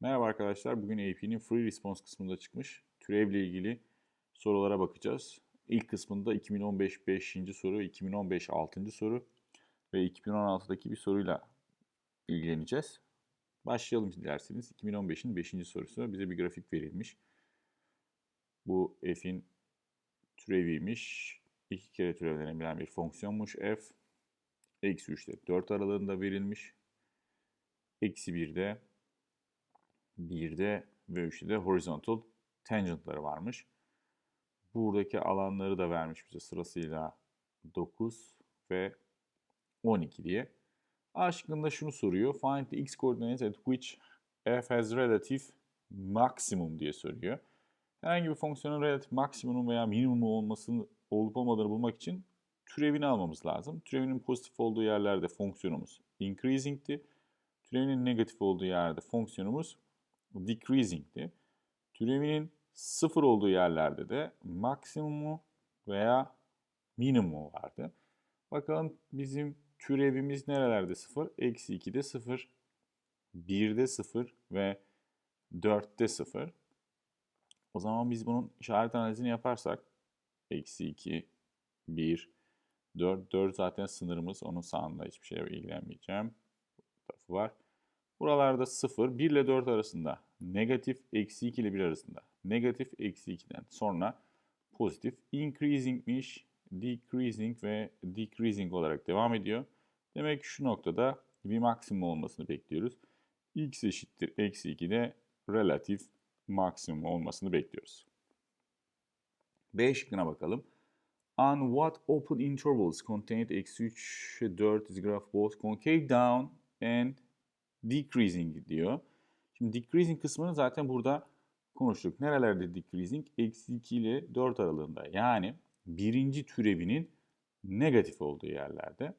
Merhaba arkadaşlar. Bugün AP'nin Free Response kısmında çıkmış türevle ilgili sorulara bakacağız. İlk kısmında 2015 5. soru, 2015 6. soru ve 2016'daki bir soruyla ilgileneceğiz. Başlayalım dilerseniz. 2015'in 5. sorusu bize bir grafik verilmiş. Bu f'in türeviymiş. İki kere türevlenebilen bir fonksiyonmuş f. Eksi 3'te 4 aralığında verilmiş. Eksi 1'de 1'de ve 3'te de horizontal tangentları varmış. Buradaki alanları da vermiş bize sırasıyla 9 ve 12 diye. A şıkkında şunu soruyor. Find the x coordinates at which f has relative maximum diye soruyor. Herhangi bir fonksiyonun relatif maksimum veya minimum olmasını olup olmadığını bulmak için türevini almamız lazım. Türevinin pozitif olduğu yerlerde fonksiyonumuz increasing'ti. Türevinin negatif olduğu yerde fonksiyonumuz decreasing'ti. Türevinin sıfır olduğu yerlerde de maksimumu veya minimumu vardı. Bakalım bizim türevimiz nerelerde sıfır? Eksi 2'de sıfır, 1'de sıfır ve 4'te sıfır. O zaman biz bunun işaret analizini yaparsak eksi 2, 1, 4, 4 zaten sınırımız. Onun sağında hiçbir şeyle ilgilenmeyeceğim. Bu tarafı var. Buralarda 0, 1 ile 4 arasında, negatif eksi 2 ile 1 arasında, negatif eksi 2'den sonra pozitif increasingmiş, decreasing ve decreasing olarak devam ediyor. Demek şu noktada bir maksimum olmasını bekliyoruz. x eşittir eksi 2'de relatif maksimum olmasını bekliyoruz. B şıkkına bakalım. On what open intervals contained eksi 3 4 is graph both concave down and decreasing diyor. Şimdi decreasing kısmını zaten burada konuştuk. Nerelerde decreasing? Eksi 2 ile 4 aralığında. Yani birinci türevinin negatif olduğu yerlerde.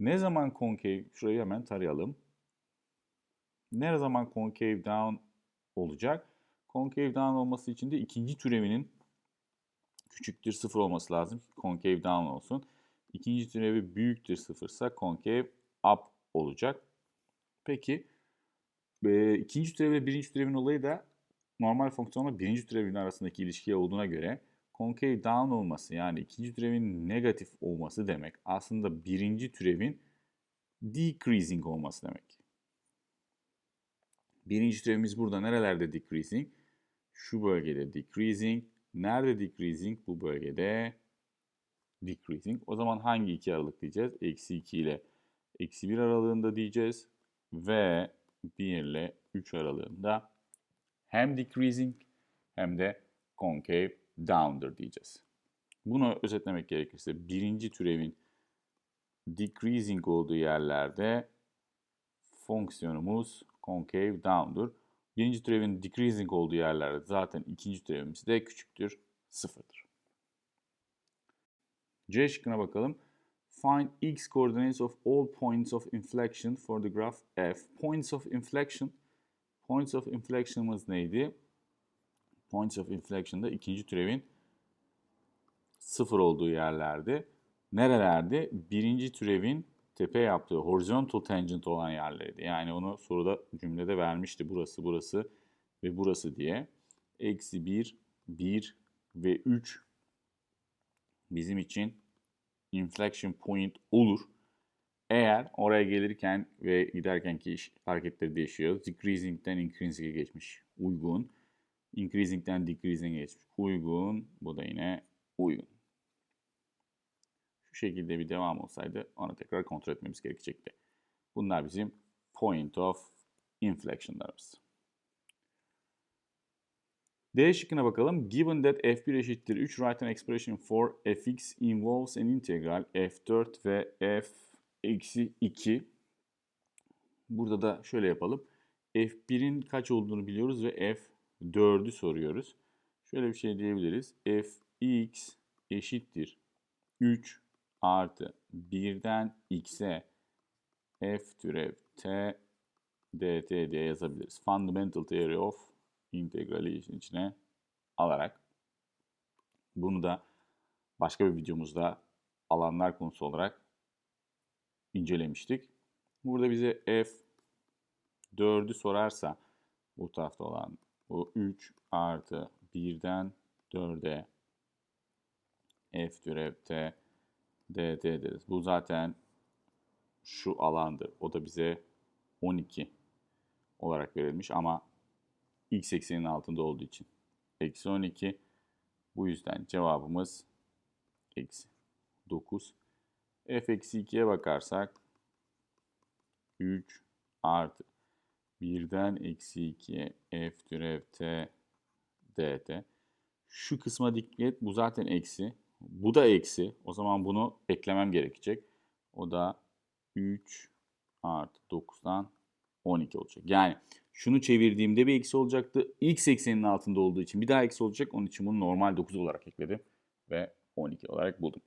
Ne zaman concave? Şurayı hemen tarayalım. Ne zaman concave down olacak? Concave down olması için de ikinci türevinin küçüktür sıfır olması lazım concave down olsun. İkinci türevi büyüktür sıfırsa concave up olacak. Peki e, ikinci türev ve birinci türevin olayı da normal fonksiyonla birinci türevin arasındaki ilişkiye olduğuna göre concave down olması yani ikinci türevin negatif olması demek aslında birinci türevin decreasing olması demek. Birinci türevimiz burada nerelerde decreasing? Şu bölgede decreasing. Nerede decreasing? Bu bölgede decreasing. O zaman hangi iki aralık diyeceğiz? Eksi 2 ile eksi 1 aralığında diyeceğiz ve 1 ile 3 aralığında hem decreasing hem de concave down'dır diyeceğiz. Bunu özetlemek gerekirse birinci türevin decreasing olduğu yerlerde fonksiyonumuz concave down'dur. Birinci türevin decreasing olduğu yerlerde zaten ikinci türevimiz de küçüktür, sıfırdır. C şıkkına bakalım. Find x coordinates of all points of inflection for the graph f. Points of inflection. Points of inflection'ımız neydi? Points of inflection'da ikinci türevin sıfır olduğu yerlerde. Nerelerde? Birinci türevin tepe yaptığı horizontal tangent olan yerlerdi. Yani onu soruda cümlede vermişti. Burası, burası ve burası diye. Eksi 1, 1 ve 3 bizim için inflection point olur. Eğer oraya gelirken ve giderkenki iş, hareketleri değişiyor. Decreasing'den increasing'e geçmiş. Uygun. Increasing'den decreasing'e geçmiş. Uygun. Bu da yine uygun. Şu şekilde bir devam olsaydı onu tekrar kontrol etmemiz gerekecekti. Bunlar bizim point of inflection'larımız. D şıkkına bakalım. Given that f1 eşittir 3 write an expression for fx involves an integral f4 ve f eksi 2. Burada da şöyle yapalım. f1'in kaç olduğunu biliyoruz ve f4'ü soruyoruz. Şöyle bir şey diyebiliriz. fx eşittir 3 artı 1'den x'e f türev t dt diye yazabiliriz. Fundamental theory of integrali işin içine alarak bunu da başka bir videomuzda alanlar konusu olarak incelemiştik. Burada bize f 4'ü sorarsa Bu tarafta olan bu 3 artı 1'den 4'e f türev t dt deriz. Bu zaten şu alandır. O da bize 12 olarak verilmiş ama x ekseninin altında olduğu için eksi 12. Bu yüzden cevabımız eksi 9. f eksi 2'ye bakarsak 3 artı 1'den eksi 2'ye f türev t dt. Şu kısma dikkat. Bu zaten eksi. Bu da eksi. O zaman bunu eklemem gerekecek. O da 3 artı 9'dan 12 olacak. Yani şunu çevirdiğimde bir eksi olacaktı. X ekseninin altında olduğu için bir daha eksi olacak. Onun için bunu normal 9 olarak ekledim. Ve 12 olarak buldum.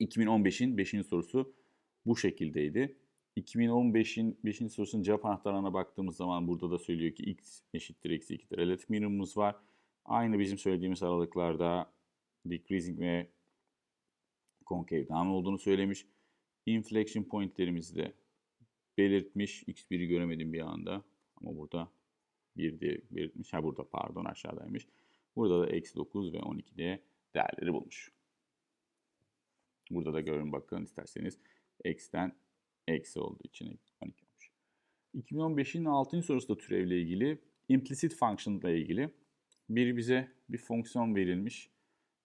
2015'in 5. sorusu bu şekildeydi. 2015'in 5. sorusunun cevap anahtarlarına baktığımız zaman burada da söylüyor ki x eşittir eksi 2'dir. Relatif minimumumuz var. Aynı bizim söylediğimiz aralıklarda decreasing ve concave down olduğunu söylemiş. Inflection pointlerimizi de belirtmiş. X1'i göremedim bir anda. Ama burada 1 diye belirtmiş. Ha burada pardon aşağıdaymış. Burada da eksi 9 ve 12 diye değerleri bulmuş. Burada da görün bakın isterseniz x'ten eksi olduğu için 12 olmuş. 2015'in 6. sorusu da türevle ilgili. Implicit function ile ilgili. Bir bize bir fonksiyon verilmiş.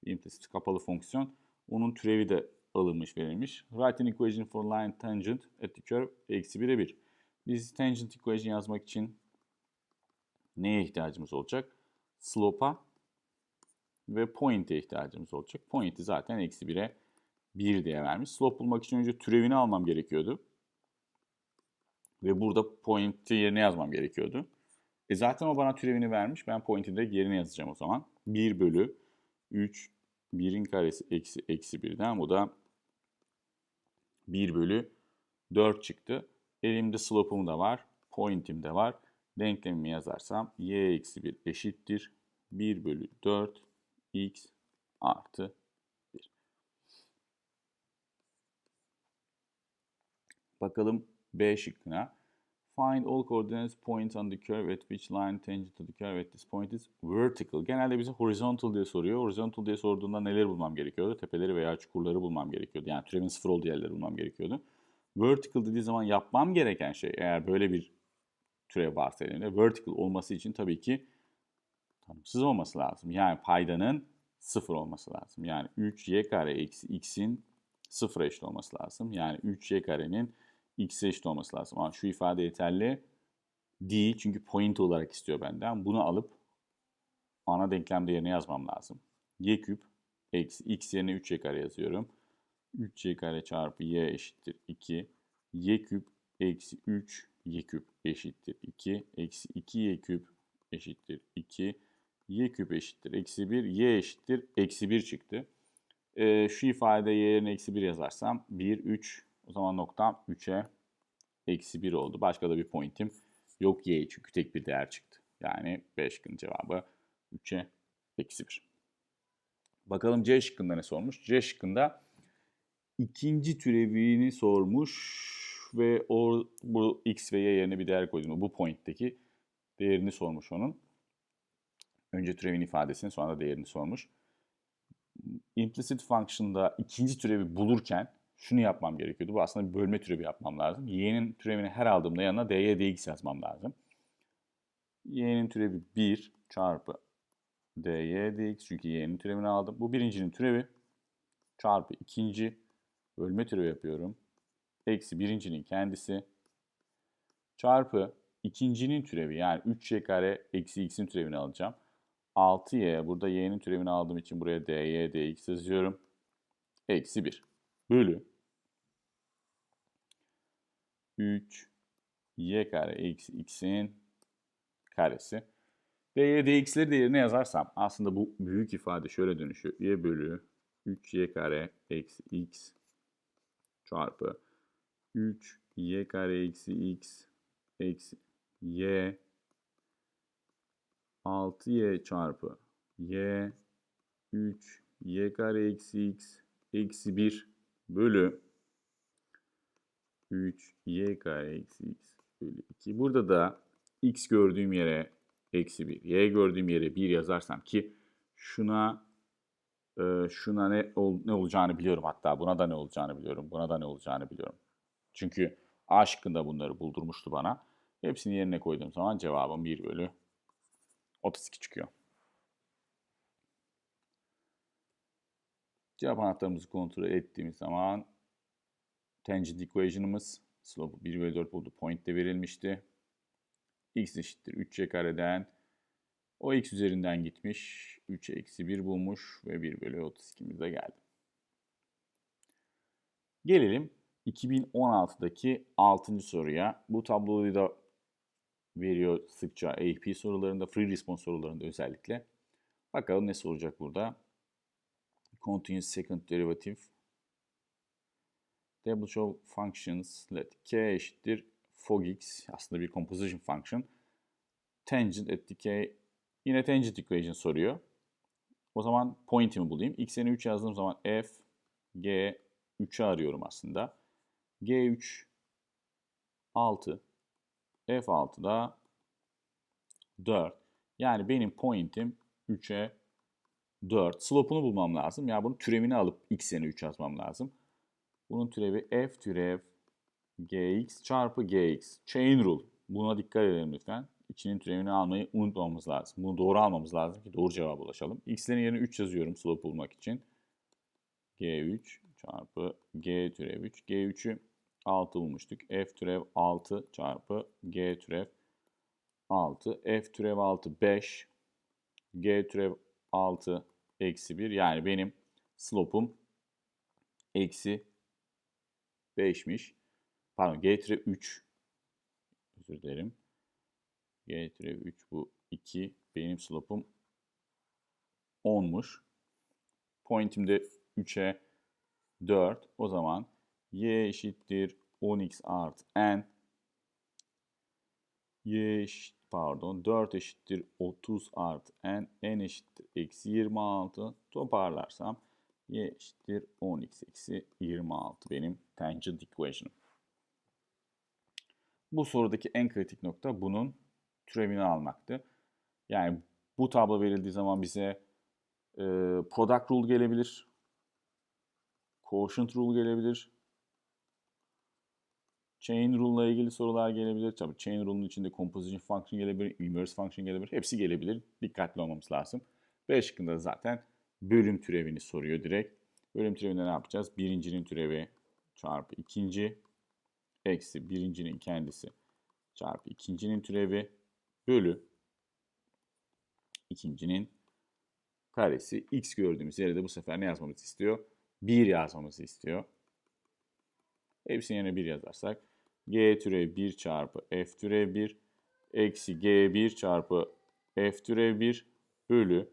Implicit kapalı fonksiyon. Onun türevi de alınmış verilmiş. Write an equation for line tangent at the curve eksi 1'e 1. Biz tangent equation yazmak için neye ihtiyacımız olacak? Slope'a ve point'e ihtiyacımız olacak. Point'i zaten eksi 1'e 1 diye vermiş. Slope bulmak için önce türevini almam gerekiyordu. Ve burada point'i yerine yazmam gerekiyordu. E zaten o bana türevini vermiş. Ben point'i de yerine yazacağım o zaman. 1 bölü 3 1'in karesi eksi eksi 1'den bu da 1 bölü 4 çıktı. Elimde slope'um da var. Point'im de var. Denklemimi yazarsam y eksi 1 eşittir. 1 bölü 4 x artı 1. Bakalım B şıkkına. Find all coordinates points on the curve at which line tangent to the curve at this point is vertical. Genelde bize horizontal diye soruyor. Horizontal diye sorduğunda neler bulmam gerekiyordu? Tepeleri veya çukurları bulmam gerekiyordu. Yani türevin sıfır olduğu yerleri bulmam gerekiyordu. Vertical dediği zaman yapmam gereken şey eğer böyle bir türev varsa elimde vertical olması için tabii ki tanımsız olması lazım. Yani paydanın sıfır olması lazım. Yani 3y kare eksi x'in sıfıra eşit olması lazım. Yani 3y karenin x'e eşit olması lazım. Ama şu ifade yeterli değil çünkü point olarak istiyor benden. Bunu alıp ana denklemde yerine yazmam lazım. y küp eksi x yerine 3y kare yazıyorum. 3y kare çarpı y eşittir 2. y küp eksi 3 y küp eşittir 2. Eksi 2 y küp eşittir 2. y küp eşittir eksi 1. y eşittir eksi 1 çıktı. Ee, şu ifade y yerine eksi 1 yazarsam 1, 3 o zaman noktam 3'e eksi 1 oldu. Başka da bir pointim yok y çünkü tek bir değer çıktı. Yani B şıkkının cevabı 3'e eksi 1. Bakalım C şıkkında ne sormuş? C şıkkında ikinci türevini sormuş ve o bu x ve y yerine bir değer koydum. Bu point'teki değerini sormuş onun. Önce türevin ifadesini sonra da değerini sormuş. Implicit function'da ikinci türevi bulurken şunu yapmam gerekiyordu. Bu aslında bir bölme türevi yapmam lazım. Y'nin türevini her aldığımda yanına dy dx yazmam lazım. Y'nin türevi 1 çarpı dy dx çünkü y'nin türevini aldım. Bu birincinin türevi çarpı ikinci bölme türevi yapıyorum. Eksi birincinin kendisi çarpı ikincinin türevi yani 3y kare eksi x'in türevini alacağım. 6y burada y'nin türevini aldığım için buraya dy dx yazıyorum. Eksi 1 bölü 3 y kare eksi x'in karesi. dy dx'leri de yerine yazarsam aslında bu büyük ifade şöyle dönüşüyor. y bölü 3y kare eksi x çarpı 3 y kare eksi x eksi y 6y çarpı y 3 y kare eksi x eksi 1 bölü 3 y kare eksi x bölü 2. Burada da x gördüğüm yere eksi 1, y gördüğüm yere 1 yazarsam ki şuna e, şuna ne, ol, ne olacağını biliyorum hatta buna da ne olacağını biliyorum, buna da ne olacağını biliyorum. Çünkü A şıkkında bunları buldurmuştu bana. Hepsini yerine koyduğum zaman cevabım 1 bölü 32 çıkıyor. Cevap anahtarımızı kontrol ettiğimiz zaman tangent equation'ımız slope 1 bölü 4 buldu. Point de verilmişti. x eşittir 3y kareden o x üzerinden gitmiş. 3'e eksi 1 bulmuş ve 1 bölü 32'mize geldi. Gelelim 2016'daki 6. soruya. Bu tabloyu da veriyor sıkça AP sorularında, free response sorularında özellikle. Bakalım ne soracak burada. Continuous second derivative. Table show functions let k eşittir fog x. Aslında bir composition function. Tangent at decay Yine tangent equation soruyor. O zaman point'imi bulayım. x'e 3 yazdığım zaman f, g, 3'ü arıyorum aslında. g3 6, f6 da 4. Yani benim point'im 3'e 4. Slope'unu bulmam lazım. Ya yani bunun türevini alıp x'e 3 yazmam lazım. Bunun türevi f türev gx çarpı gx. Chain rule. Buna dikkat edelim lütfen içinin türevini almayı unutmamamız lazım. Bunu doğru almamız lazım ki doğru cevaba ulaşalım. X'lerin yerine 3 yazıyorum slope bulmak için. G3 çarpı G türev 3. G3'ü 6 bulmuştuk. F türev 6 çarpı G türev 6. F türev 6 5. G türev 6 eksi 1. Yani benim slope'um eksi 5'miş. Pardon G türev 3. Özür dilerim. G türev 3 bu 2. Benim slope'um 10'muş. Point'im de 3'e 4. O zaman y eşittir 10x artı n. y eşit, pardon 4 eşittir 30 artı n. n eşittir eksi 26. Toparlarsam y eşittir 10x eksi 26 benim tangent equation'ım. Bu sorudaki en kritik nokta bunun türevini almaktı. Yani bu tablo verildiği zaman bize e, product rule gelebilir. Quotient rule gelebilir. Chain rule ile ilgili sorular gelebilir. Tabii chain rule'un içinde composition function gelebilir, inverse function gelebilir. Hepsi gelebilir. Dikkatli olmamız lazım. B şıkkında zaten bölüm türevini soruyor direkt. Bölüm türevinde ne yapacağız? Birincinin türevi çarpı ikinci eksi birincinin kendisi çarpı ikincinin türevi bölü ikincinin karesi x gördüğümüz yere de bu sefer ne yazmamızı istiyor? 1 yazmamızı istiyor. Hepsinin yerine 1 yazarsak g türev 1 çarpı f türev 1 eksi g1 çarpı f türev 1 bölü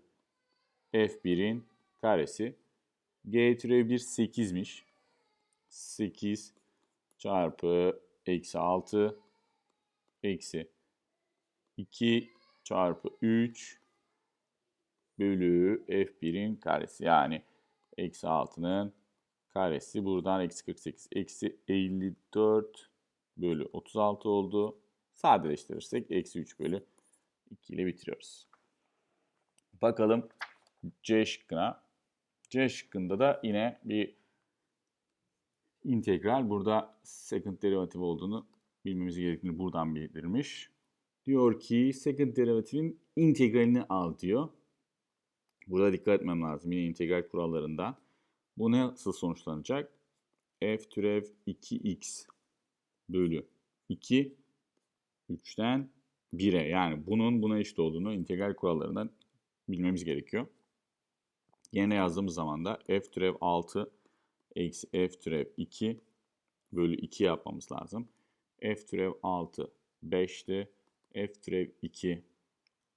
f1'in karesi. g türev 1 8'miş. 8 çarpı eksi 6 eksi 2 çarpı 3 bölü f1'in karesi. Yani eksi 6'nın karesi. Buradan eksi 48. Eksi 54 bölü 36 oldu. Sadeleştirirsek eksi 3 bölü 2 ile bitiriyoruz. Bakalım C şıkkına. C şıkkında da yine bir integral. Burada second derivative olduğunu bilmemiz gerektiğini buradan bildirmiş. Diyor ki second derivatifin integralini al diyor. Burada dikkat etmem lazım yine integral kurallarından. Bu nasıl sonuçlanacak? f türev 2x bölü 2 3'ten 1'e yani bunun buna eşit olduğunu integral kurallarından bilmemiz gerekiyor. Yerine yazdığımız zaman da f türev 6 eksi f türev 2 bölü 2 yapmamız lazım. f türev 6 5'ti f türev 2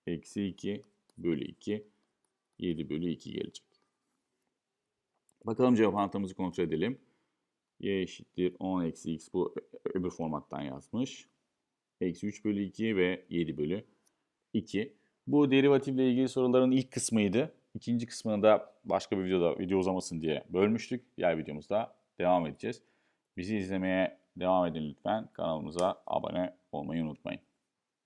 eksi 2 bölü 2 7 bölü 2 gelecek. Bakalım cevap anahtarımızı kontrol edelim. y eşittir 10 eksi x bu öbür formattan yazmış. Eksi 3 bölü 2 ve 7 bölü 2. Bu derivatifle ilgili soruların ilk kısmıydı. İkinci kısmını da başka bir videoda video uzamasın diye bölmüştük. Diğer videomuzda devam edeceğiz. Bizi izlemeye devam edin lütfen. Kanalımıza abone olmayı unutmayın.